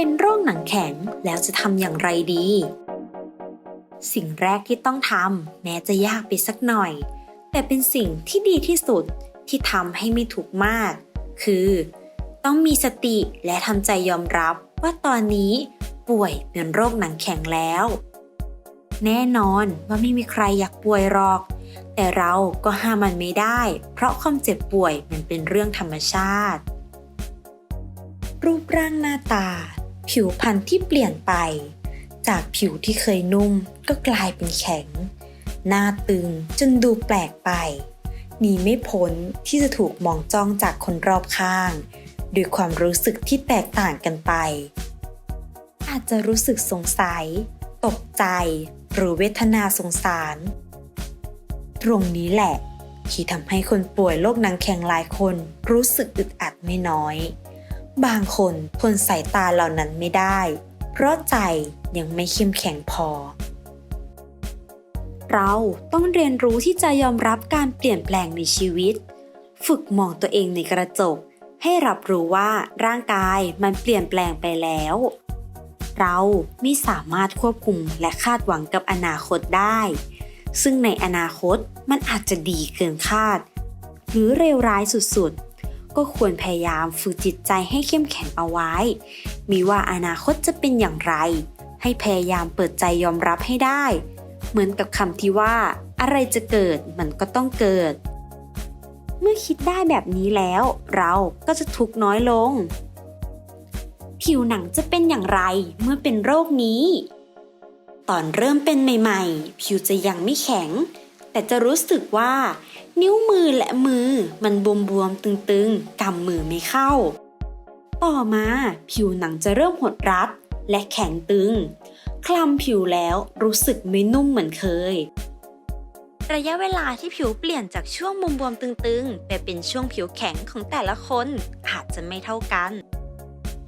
เป็นโรคหนังแข็งแล้วจะทำอย่างไรดี สิ่งแรกที่ต้องทำแม้จะยากไปสักหน่อย แต่เป็นสิ่งที่ดีที่สุดที่ทำให้ไม่ถูกมาก คือ ต้องมีสติและทำใจยอมรับว่าตอนนี้ป่วยเป็นโรคหนังแข็งแล้ว แน่นอนว่าไม่มีใครอยากป่วยหรอก แต่เราก็ห้ามมันไม่ได้ เพราะความเจ็บป่วยมันเป็นเรื่องธรรมชาติรูปร่างหน้าตา ผิวพรรณที่เปลี่ยนไป จากผิวที่เคยนุ่มก็กลายเป็นแข็ง หน้าตึงจนดูแปลกไปหนีไม่พ้นที่จะถูกมองจ้องจากคนรอบข้าง ด้วยความรู้สึกที่แตกต่างกันไป อาจจะรู้สึกสงสัย ตกใจ หรือเวทนาสงสาร ตรงนี้แหละ ที่ทำให้คนป่วยโรคหนังแข็งหลายคนรู้สึกอึดอัดไม่น้อย บางคนทนสายตาเหล่านั้นไม่ได้ เพราะใจยังไม่เข้มแข็งพอ เราต้องเรียนรู้ที่จะยอมรับการเปลี่ยนแปลงในชีวิต ฝึกมองตัวเองในกระจก ให้รับรู้ว่าร่างกายมันเปลี่ยนแปลงไปแล้ว เราไม่สามารถควบคุมและคาดหวังกับอนาคตได้ ซึ่งในอนาคตมันอาจจะดีเกินคาด หรือเลวร้ายสุดๆ ก็ควรพยายามฝึกจิตใจให้เข้มแข็งเอาไว้ มีว่าอนาคตจะเป็นอย่างไร ให้พยายามเปิดใจยอมรับให้ได้ เหมือนกับคำที่ว่า อะไรจะเกิดมันก็ต้องเกิด เมื่อคิดได้แบบนี้แล้ว เราก็จะทุกน้อยลง ผิวหนังจะเป็นอย่างไรเมื่อเป็นโรคนี้ ตอนเริ่มเป็นใหม่ ๆ ผิวจะยังไม่แข็ง แต่จะรู้สึกว่า นิ้วมือและมือมันบวมๆตึงๆกำมือไม่เข้า ต่อมาผิวหนังจะเริ่มหดรัดและแข็งตึง คลำผิวแล้วรู้สึกไม่นุ่มเหมือนเคย ระยะเวลาที่ผิวเปลี่ยนจากช่วงมุมบวมตึงๆ ไปเป็นช่วงผิวแข็งของแต่ละคนอาจจะไม่เท่ากัน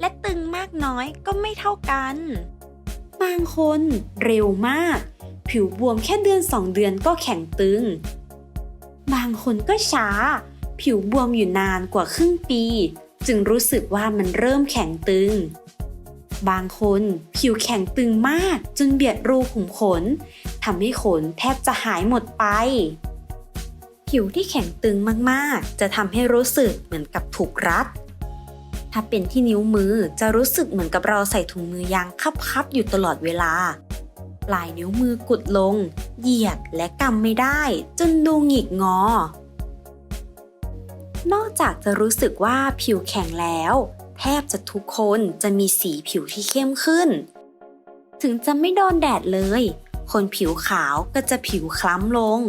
และตึงมากน้อยก็ไม่เท่ากัน บางคนเร็วมาก ผิวบวมแค่เดือนสองเดือนก็แข็งตึง บางคนก็ช้า ผิวบวมอยู่นานกว่าครึ่งปี จึงรู้สึกว่ามันเริ่มแข็งตึง บางคนผิวแข็งตึงมากจนเบียดรูขุมขนทำให้ขนแทบจะหายหมดไป ผิวที่แข็งตึงมากๆ จะทำให้รู้สึกเหมือนกับถูกรัดถ้าเป็นที่นิ้วมือจะรู้สึกเหมือนกับเราใส่ถุงมือยางคับๆอยู่ตลอดเวลา ลายนิ้วมือกุดลง เหยียดและกำไม่ได้ จนดูหงิกงอ นอกจากจะรู้สึกว่าผิวแข็งแล้ว แทบจะทุกคนจะมีสีผิวที่เข้มขึ้น ถึงจะไม่โดนแดดเลย คนผิวขาวก็จะผิวคล้ำลง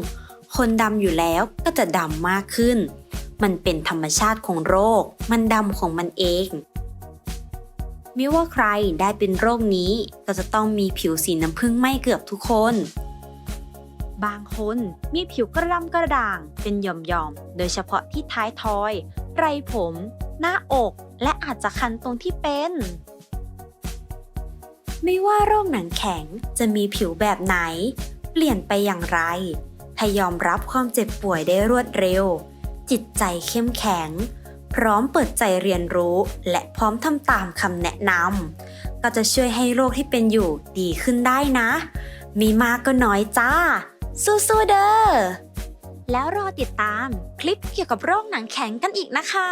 คนดำอยู่แล้วก็จะดำมากขึ้น มันเป็นธรรมชาติของโรค มันดำของมันเอง ไม่ว่าใครได้เป็นโรคนี้ก็จะต้องมีผิวสีน้ำผึ้งไหมเกือบทุกคน บางคนมีผิวกระดำกระด่างเป็นหย่อมๆ โดยเฉพาะที่ท้ายทอย ไรผม หน้าอก และอาจจะคันตรงที่เป็น ไม่ว่าโรคหนังแข็งจะมีผิวแบบไหน เปลี่ยนไปอย่างไร ถ้ายอมรับความเจ็บป่วยได้รวดเร็ว จิตใจเข้มแข็ง พร้อมเปิดใจเรียนรู้ และพร้อมทำตามคำแนะนำก็จะช่วยให้โรคที่เป็นอยู่ดีขึ้นได้นะ มีมากก็น้อยจ้า สู้ๆเด้อแล้วรอติดตามคลิปเกี่ยวกับโรคหนังแข็งกันอีกนะคะ